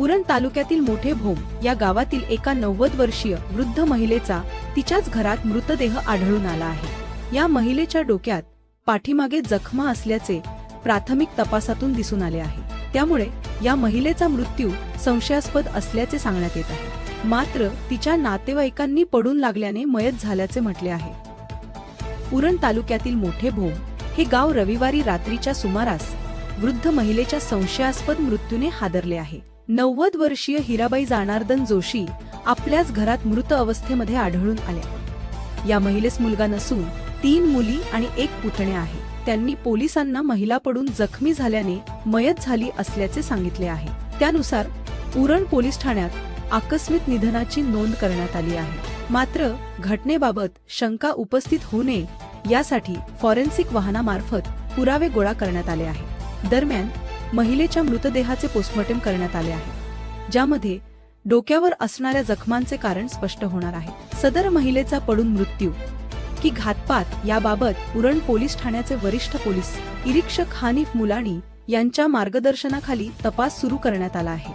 उरण तालुक्यातील मोठे भोम या गावातील एका नव्वद वर्षीय वृद्ध महिलेचा तिच्याच घरात मृतदेह आढळून आला आहे. या महिलेच्या डोक्यात पाठीमागे जखमा असल्याचे प्राथमिक तपासातून दिसून आले आहे. त्यामुळे या महिलेचा मृत्यू संशयास्पद असल्याचे सांगण्यात येत आहे. मात्र तिच्या नातेवाईकांनी पडून लागल्याने मयत झाल्याचे म्हटले आहे. उरण तालुक्यातील मोठे भोम हे गाव रविवारी रात्रीच्या सुमारास वृद्ध महिलेच्या संशयास्पद मृत्यूने हादरले आहे. नव्वद वर्षीय हिराबाई जाणार्दन जोशी आपल्याच घरात मृत अवस्थेमध्ये आढळून आल्या. या महिलेस मुलगा नसून तीन मुली आणि एक पुतणे आहे. त्यांनी पोलिसांना महिला पडून जखमी झाल्याने मयत झाली असल्याचे सांगितले आहे. त्यानुसार उरण पोलीस ठाण्यात आकस्मिक निधनाची नोंद करण्यात आली आहे. मात्र घटनेबाबत शंका उपस्थित होऊ नये यासाठी फॉरेन्सिक वाहनामार्फत पुरावे गोळा करण्यात आले आहे. दरम्यान महिलेच्या मृतदेहाचे पोस्टमॉर्टम करण्यात आले आहे ज्यामध्ये डोक्यावर असणाऱ्या जखमांचे कारण स्पष्ट होणार आहे. सदर महिलेचा पडून मृत्यू की घातपात याबाबत उरण पोलीस ठाण्याचे वरिष्ठ पोलीस निरीक्षक हानिफ मुलाणी यांच्या मार्गदर्शनाखाली तपास सुरू करण्यात आला आहे.